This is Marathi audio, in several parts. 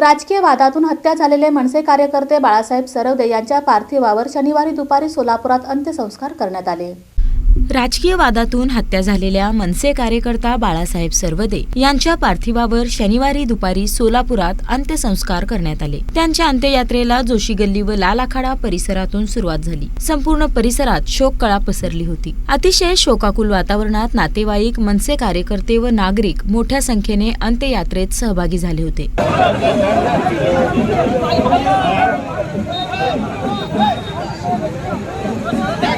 राजकीय वादातून हत्या झालेले मनसे कार्यकर्ते बाळासाहेब सरवदे यांच्या पार्थिवावर शनिवारी दुपारी सोलापुरात अंत्यसंस्कार करण्यात आले. राजकीय वादातून हत्या झालेल्या मनसे कार्यकर्ता बाळासाहेब सरवदे यांच्या पार्थिवावर शनिवारी दुपारी सोलापुरात अंत्यसंस्कार करण्यात आले. त्यांच्या अंत्ययात्रेला जोशी गल्ली व लाल आखाडा परिसरातून सुरुवात झाली. संपूर्ण परिसरात शोककळा पसरली होती. अतिशय शोकाकुल वातावरणात नातेवाईक मनसे कार्यकर्ते व नागरिक मोठ्या संख्येने अंत्ययात्रेत सहभागी झाले होते.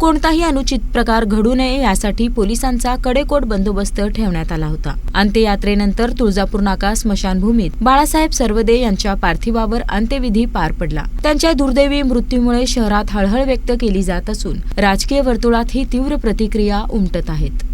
कोणताही अनुचित प्रकार घडू नये यासाठी पोलिसांचा कडेकोट बंदोबस्त ठेवण्यात आला होता. अंत्ययात्रेनंतर तुळजापूर नाका स्मशानभूमीत बाळासाहेब सर्वदे यांच्या पार्थिवावर अंत्यविधी पार पडला. त्यांच्या दुर्दैवी मृत्यूमुळे शहरात हळहळ व्यक्त केली जात असून राजकीय वर्तुळात ही तीव्र प्रतिक्रिया उमटत आहेत.